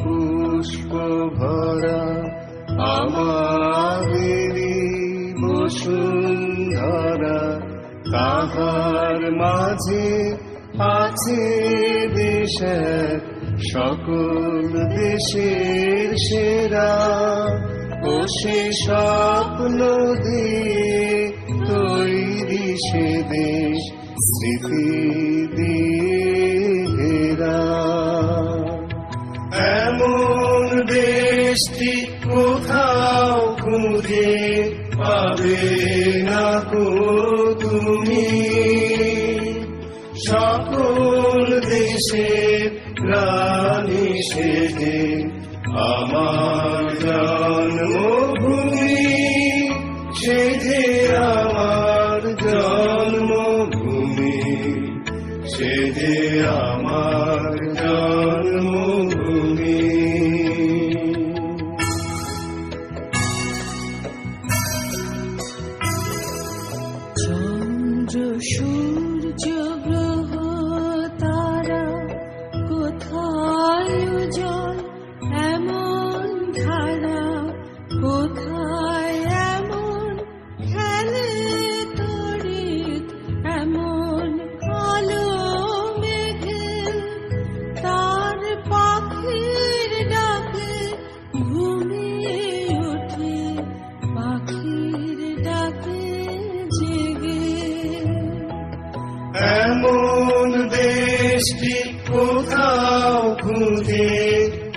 পুষ্প ভরা আমাদেরই বসুন্ধরা তাহার মাঝে আছে দেশ সকল দেশের সেরা। ও সে স্বপ্ন দিয়ে তৈরি সে দেশ, স্মৃতি এমন দেশটি কোথাও খুঁজে পাবে না কো তুমি। সকল দেশে রানী সেজে আমার জন্মভূমি সে যে আমার জন্মভূমি সে যে আমার জন্মভূমি sure. দেশটি কোথাও খুঁজে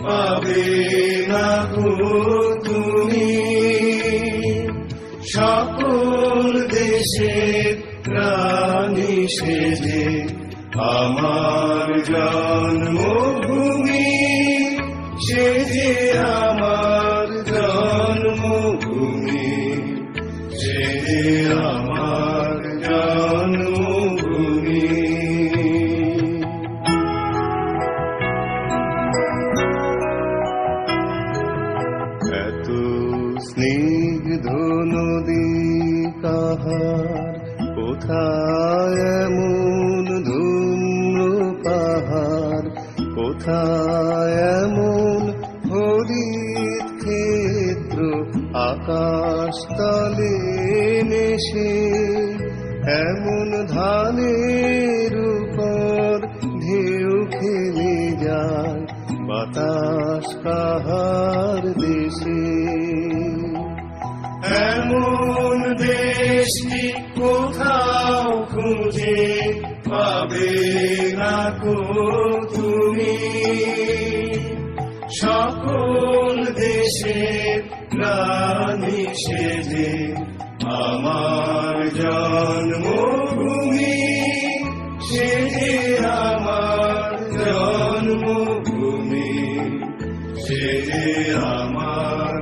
পাবে না তুমি সকল দেশের রানী সেজে আমার জন্মভূমি সে যে আমার জন্মভূমি সে যে স্নিগ্ধ নদী কাহার কোথায় এমন ধূম্র পাহাড় কোথায় এমন হরিত ক্ষেত্র আকাশ তলে নেশে, এমন ধানের উপর ঢেউ খেলে যায়, বাতাস কাহার দেশে। এমন দেশটি কোথাও খুঁজে পাবে না তুমি। সকল দেশে রানী সেজে আমার জন্মভূমি সে যে আমার জন্মভূমি সে যে আমার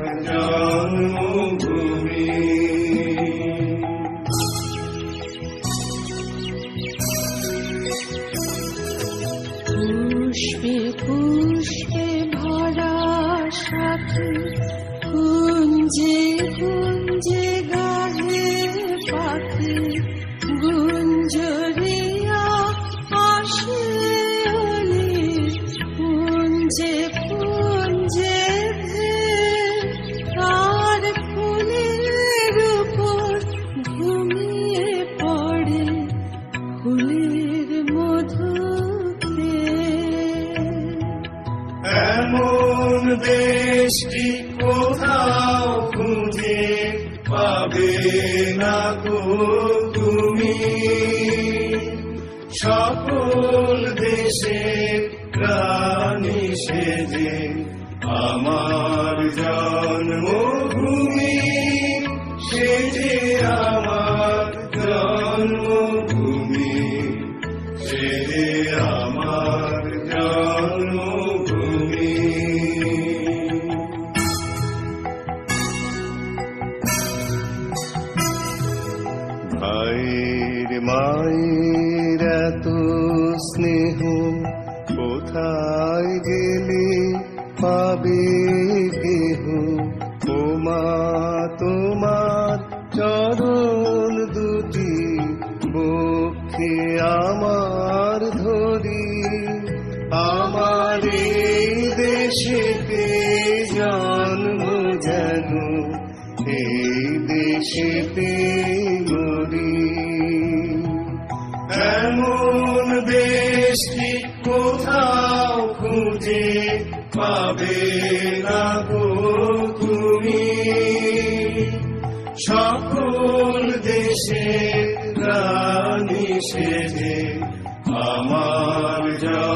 গুঞ্জরিয়া আসে অলি কুঞ্জে কুঞ্জে তার ফুলের উপর ঘুমিয়ে পড়ে ফুলের মধু খেয়ে। এমন দেশটি কোথাও খুঁজে পাবে না গো তুমি। সকল দেশের রানী সেজে আমার জন্মভূমি সে যে আমার জন্মভূমি সে যে আমার ভাইয়ের মায়ের এত স্নেহ কোথায় গেলে পাবে কেহ? ও মা তোমার চরণ দুটি বক্ষে আমার ধরি। আমার এই এমন বেশি কোথাও খুঁজে পাবে না গো তুমি। সকল দেশে রানী সেজে আমার জন্মভূমি